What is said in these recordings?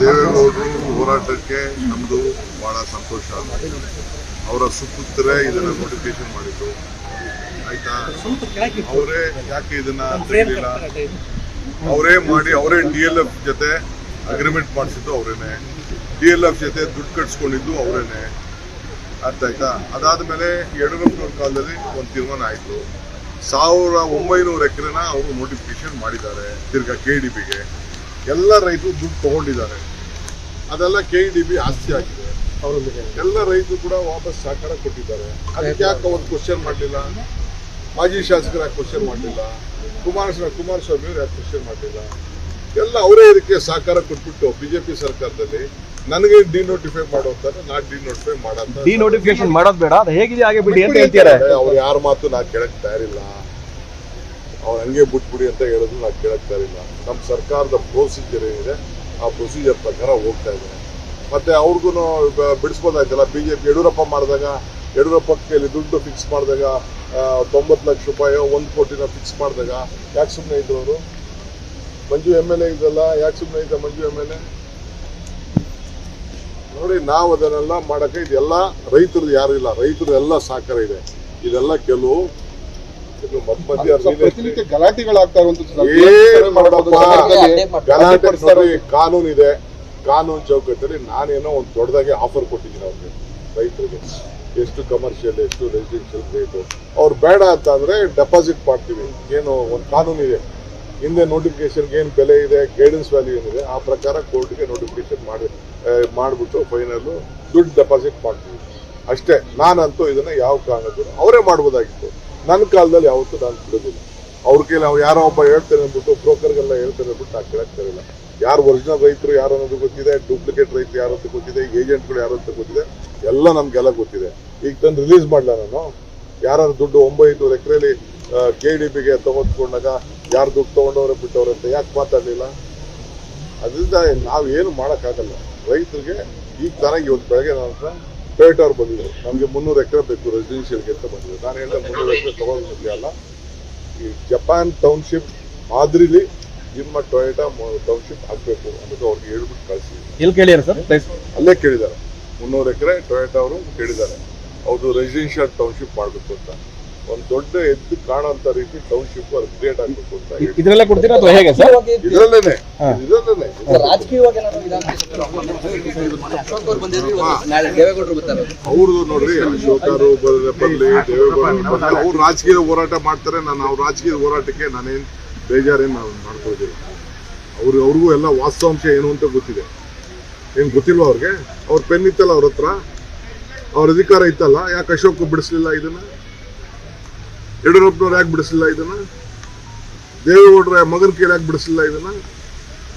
ದೇವೇಗೌಡರು ಹೋರಾಟಕ್ಕೆ ನಮ್ದು ಬಹಳ ಸಂತೋಷ. ಅವರ ಸುಪುತ್ರರೇ ಇದನ್ನ ನೋಟಿಫಿಕೇಶನ್ ಮಾಡಿದ್ರು. ಆಯ್ತಾ? ಅವರೇ ಯಾಕೆ ಇದನ್ನ ತಿಳಿದಿಲ್ಲ ಅವರೇ ಮಾಡಿ, ಅವರೇ ಡಿ ಎಲ್ ಎಫ್ ಜೊತೆ ಅಗ್ರಿಮೆಂಟ್ ಮಾಡಿಸಿದ್ದು ಅವರೇನೆ. ಡಿ ಎಲ್ ಎಫ್ ಜೊತೆ ದುಡ್ಡು ಕಟ್ಸ್ಕೊಂಡಿದ್ದು ಅವರೇನೆ. ಅರ್ಥ ಆಯ್ತಾ ಅದಾದ್ಮೇಲೆ ಯಡಿಯೂರಪ್ಪನವ್ರ ಕಾಲದಲ್ಲಿ ಒಂದು ತೀರ್ಮಾನ ಆಯಿತು. ಸಾವಿರ ಒಂಬೈನೂರು ಎಕರೆನ ಅವರು ನೋಟಿಫಿಕೇಶನ್ ಮಾಡಿದ್ದಾರೆ ತಿರ್ಗಾ ಕೆ ಡಿ ಬಿಗೆ ಎಲ್ಲ ರೈತರು ದುಡ್ಡು ತಗೊಂಡಿದ್ದಾರೆ. ಅದೆಲ್ಲ ಕೆ ಇ ಡಿ ಬಿ ಆಸ್ತಿ ಆಗಿದೆ. ಎಲ್ಲ ರೈತರು ಕೂಡ ವಾಪಸ್ ಸಹಕಾರ ಕೊಟ್ಟಿದ್ದಾರೆ. ಅದಕ್ಕೆ ಯಾಕೆ ಒಂದು ಕ್ವಶನ್ ಮಾಡಲಿಲ್ಲ? ಮಾಜಿ ಶಾಸಕರ ಯಾಕೆ ಕ್ವಶನ್ ಮಾಡಲಿಲ್ಲ? ಕುಮಾರಸ್ವಾಮಿ ಕುಮಾರಸ್ವಾಮಿ ಅವರು ಯಾಕೆ ಕ್ವಶನ್ ಮಾಡಲಿಲ್ಲ? ಎಲ್ಲ ಅವರೇ ಇದಕ್ಕೆ ಸಹಕಾರ ಕೊಟ್ಬಿಟ್ಟು ಬಿಜೆಪಿ ಸರ್ಕಾರದಲ್ಲಿ ನನಗೆ ಡಿನೋಟಿಫೈ ಮಾಡೋ ಅಂತಾರೆ ನಾ ಡಿನೋಟಿಫೈ ಮಾಡೋದು ಡಿ ನೋಟಿಫಿಕೇಶನ್ ಮಾಡೋದು ಬೇಡ ಅದು ಹೇಗಿದೆ ಹಾಗೆ ಬಿಡಿ ಅಂತ ಹೇಳ್ತಾರೆ? ಅವ್ರು ಯಾರ ಮಾತು ನಾ ಕೇಳಕ್ ತಯಾರಿಲ್ಲ. ಹಂಗೆ ಬಿಟ್ಬಿಡಿ ಅಂತ ಹೇಳೋದು ನಾವು ಕೇಳಕ್ ಇಲ್ಲ. ನಮ್ಮ ಸರ್ಕಾರದ ಪ್ರೊಸೀಜರ್ ಏನಿದೆ, ಆ ಪ್ರೊಸೀಜರ್ ಪ್ರಕಾರ ಹೋಗ್ತಾ ಇದ್ದಾರೆ ಮತ್ತೆ ಅವ್ರಿಗೂ ಬಿಡಿಸ್ಬೋದಾಯ್ತಲ್ಲ? ಬಿಜೆಪಿ ಯಡಿಯೂರಪ್ಪ ಮಾಡಿದಾಗ, ಯಡಿಯೂರಪ್ಪ ಕೈಲಿ ದುಡ್ಡು ಫಿಕ್ಸ್ ಮಾಡಿದಾಗ ತೊಂಬತ್ತು ಲಕ್ಷ ರೂಪಾಯಿ, ಒಂದು ಕೋಟಿನ ಫಿಕ್ಸ್ ಮಾಡಿದಾಗ, ಯಾಕೆ ಸುಮ್ಮನೆ ಇದ್ರು ಅವರು? ಮಂಜು ಎಂ ಎಲ್ ಎ ಇದ್ದಲ್ಲ ಯಾಕೆ ಸುಮ್ಮನೆ ಇದ್ದ ಮಂಜು ಎಂ ಎಲ್ ಎ ನೋಡಿ, ನಾವು ಅದನ್ನೆಲ್ಲ ಮಾಡಕ್ಕೆ ಇದೆಲ್ಲ ರೈತರದ್ದು ಯಾರು ಇಲ್ಲ. ರೈತರು ಎಲ್ಲ ಸಹಕಾರ ಇದೆ. ಇದೆಲ್ಲ ಕೆಲವು ಪ್ರತಿನಿತ್ಯ ಗಲಾಟೆಗಳಾಗ್ತಾ ಗಲಾಟೆ ಕಾನೂನು ಇದೆ. ಕಾನೂನು ಚೌಕಟ್ಟಲ್ಲಿ ನಾನೇನೋ ಒಂದು ದೊಡ್ಡದಾಗಿ ಆಫರ್ ಕೊಟ್ಟಿದ್ದೀನಿ ಅವ್ರಿಗೆ ರೈತರಿಗೆ. ಎಷ್ಟು ಕಮರ್ಷಿಯಲ್ ಎಷ್ಟು ರೆಸಿಡೆನ್ಷಿಯಲ್ ರೇಟು ಅವ್ರು ಬೇಡ ಅಂತ ಅಂದ್ರೆ ಡೆಪಾಸಿಟ್ ಮಾಡ್ತೀವಿ. ಏನು ಒಂದು ಕಾನೂನು ಇದೆ. ಹಿಂದೆ ನೋಟಿಫಿಕೇಶನ್ಗೆ ಏನು ಬೆಲೆ ಇದೆ ಗೈಡೆನ್ಸ್ ವ್ಯಾಲ್ಯೂ ಏನಿದೆ ಆ ಪ್ರಕಾರ ಕೋರ್ಟ್ಗೆ ನೋಟಿಫಿಕೇಶನ್ ಮಾಡಿ ಮಾಡ್ಬಿಟ್ಟು ಫೈನಲ್ ದುಡ್ಡು ಡೆಪಾಸಿಟ್ ಮಾಡ್ತೀವಿ. ಅಷ್ಟೇ. ನಾನಂತೂ ಇದನ್ನ ಯಾವ ಕಾರಣಕ್ಕೂ ಅವರೇ ಮಾಡ್ಬೋದಾಗಿತ್ತು. ನನ್ನ ಕಾಲದಲ್ಲಿ ಯಾವತ್ತೂ ನಾನು ಬಿಡೋದಿಲ್ಲ. ಅವ್ರ ಕೈಲಿ ಅವ್ರು ಯಾರೋ ಒಬ್ಬ ಹೇಳ್ತೇನೆ ಅಂದ್ಬಿಟ್ಟು ಬ್ರೋಕರ್ಗೆಲ್ಲ ಹೇಳ್ತೇನೆ ಅಂದ್ಬಿಟ್ಟು ನಾನು ಕೇಳಕ್ತಿರಲಿಲ್ಲ ಯಾರು ಒರಿಜಿನಲ್ ರೈತರು ಯಾರು ಅನ್ನೋದು ಗೊತ್ತಿದೆ ಡೂಪ್ಲಿಕೇಟ್ ರೈತರು ಯಾರು ಅಂತ ಗೊತ್ತಿದೆ ಏಜೆಂಟ್ಗಳು ಯಾರು ಅಂತ ಗೊತ್ತಿದೆ, ಎಲ್ಲ ನಮಗೆಲ್ಲ ಗೊತ್ತಿದೆ. ಈಗ ತಂದು ರಿಲೀಸ್ ಮಾಡಲ ನಾನು? ಯಾರು ದುಡ್ಡು ಒಂಬೈನೂರು ಎಕರೆಲಿ ಕೆ ಡಿ ಪಿಗೆ ತಗೊಂಡ್ಕೊಂಡಾಗ ಯಾರು ದುಡ್ಡು ತೊಗೊಂಡವ್ರೆ ಬಿಟ್ಟವ್ರೆ ಅಂತ ಯಾಕೆ ಮಾತಾಡಲಿಲ್ಲ? ಅದರಿಂದ ನಾವು ಏನು ಮಾಡೋಕ್ಕಾಗಲ್ಲ. ರೈತರಿಗೆ ಈಗ ತರ ಇವತ್ತು ಬೆಳಗ್ಗೆ ನಾನು ಪೇಟ್ ಅವ್ರು ಬಂದಿದ್ರು. ನಮಗೆ ಮುನ್ನೂರು ಎಕರೆ ಬೇಕು ರೆಸಿಡೆನ್ಷಿಯಲ್ಗೆ ಅಂತ ಬಂದಿದ್ರು. ನಾನು ಹೇಳಿದೆ ಮುನ್ನೂರು ಎಕರೆ ತಗೊಂಡಿದ್ದೆ ಅಲ್ಲ. ಈ ಜಪಾನ್ ಟೌನ್ಶಿಪ್ ಮಾದರಿಲಿ ನಿಮ್ಮ ಟೊಯೋಟಾ ಟೌನ್ಶಿಪ್ ಆಗಬೇಕು ಅಂತ ಅವ್ರಿಗೆ ಹೇಳ್ಬಿಟ್ಟು ಕಳಿಸಿ ಎಲ್ಲಿ ಕೇಳಿದಾರೆ ಸರ್ ಅಲ್ಲೇ ಕೇಳಿದ್ದಾರೆ. ಮುನ್ನೂರು ಎಕರೆ ಟೊಯೋಟಾ ಅವರು ಕೇಳಿದ್ದಾರೆ. ಅವರು ರೆಸಿಡೆನ್ಷಿಯಲ್ ಟೌನ್ಶಿಪ್ ಮಾಡಬೇಕು ಅಂತ. ಒಂದು ದೊಡ್ಡ ಎದ್ದು ಕಾಣುವಂತ ರೀತಿ ಟೌನ್ಶಿಪ್ ಕ್ರಿಯೇಟ್ ಆಗಬೇಕು ಅಂತ ಇದ್ರಲ್ಲೇ ಕೊಡ್ತೀರಾ ಅಥವಾ ಹೇಗೆ ಸರ್? ಇದರಲ್ಲೇನೆ. ರಾಜಕೀಯವಾಗಿ ಅವ್ರದ್ದು ನೋಡ್ರಿ ಶಿವಕಾರು ಬರಲಿ ಬರ್ಲಿ ದೇವೇಗೌಡರು ಅವ್ರು ರಾಜಕೀಯ ಹೋರಾಟ ಮಾಡ್ತಾರೆ ನಾನು ಅವ್ರ ರಾಜಕೀಯ ಹೋರಾಟಕ್ಕೆ ನಾನೇನು ಬೇಜಾರೇನ್ ನಾವು ಮಾಡ್ಕೊಳ್ತೀವಿ ಅವ್ರಿಗೆ ಅವ್ರಿಗೂ ಎಲ್ಲ ವಾಸ್ತವಾಂಶ ಏನು ಅಂತ ಗೊತ್ತಿದೆ. ಏನು ಗೊತ್ತಿಲ್ವಾ ಅವ್ರಿಗೆ? ಅವ್ರ ಪೆನ್ ಇತ್ತಲ್ಲ ಅವ್ರ ಹತ್ರ? ಅವ್ರ ಅಧಿಕಾರ ಇತ್ತಲ್ಲ? ಯಾಕೆ ಅಶೋಕ್ ಬಿಡಿಸ್ಲಿಲ್ಲ ಇದನ್ನ? ಯಡಿಯೂರಪ್ಪನವ್ರು ಯಾಕೆ ಬಿಡಿಸಿಲ್ಲ ಇದನ್ನ? ದೇವೇಗೌಡರ ಮಗನ ಕೈಲಿ ಯಾಕೆ ಬಿಡಿಸಿಲ್ಲ ಇದನ್ನ?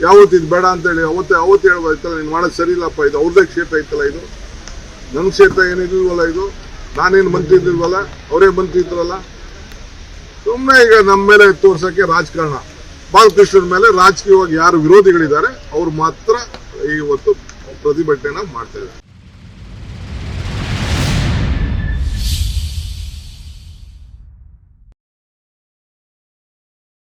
ಯಾವತ್ತು ಇದು ಬೇಡ ಅಂತೇಳಿ ಅವತ್ತೇ ಅವತ್ತು ಹೇಳ್ಬೋದಿತ್ತಲ್ಲ ನೀನು ಮಾಡೋದು ಸರಿ ಇಲ್ಲಪ್ಪ ಇದು ಅವ್ರದೇ ಕ್ಷೇತ್ರ ಇತ್ತಲ್ಲ ಇದು. ನನ್ನ ಕ್ಷೇತ್ರ ಏನಿದಿಲ್ವಲ್ಲ ಇದು? ನಾನೇನು ಮಂತ್ರಿ ಇದ್ದಿಲ್ವಲ್ಲ? ಅವರೇ ಮಂತ್ರಿ ಇದ್ರಲ್ಲ? ಸುಮ್ಮನೆ ಈಗ ನಮ್ಮ ಮೇಲೆ ತೋರ್ಸೋಕ್ಕೆ ರಾಜಕಾರಣ. ಬಾಲಕೃಷ್ಣರ ಮೇಲೆ ರಾಜಕೀಯವಾಗಿ ಯಾರು ವಿರೋಧಿಗಳಿದ್ದಾರೆ, ಅವ್ರು ಮಾತ್ರ ಇವತ್ತು ಪ್ರತಿಭಟನೆನ ಮಾಡ್ತಾ ಇದ್ದಾರೆ.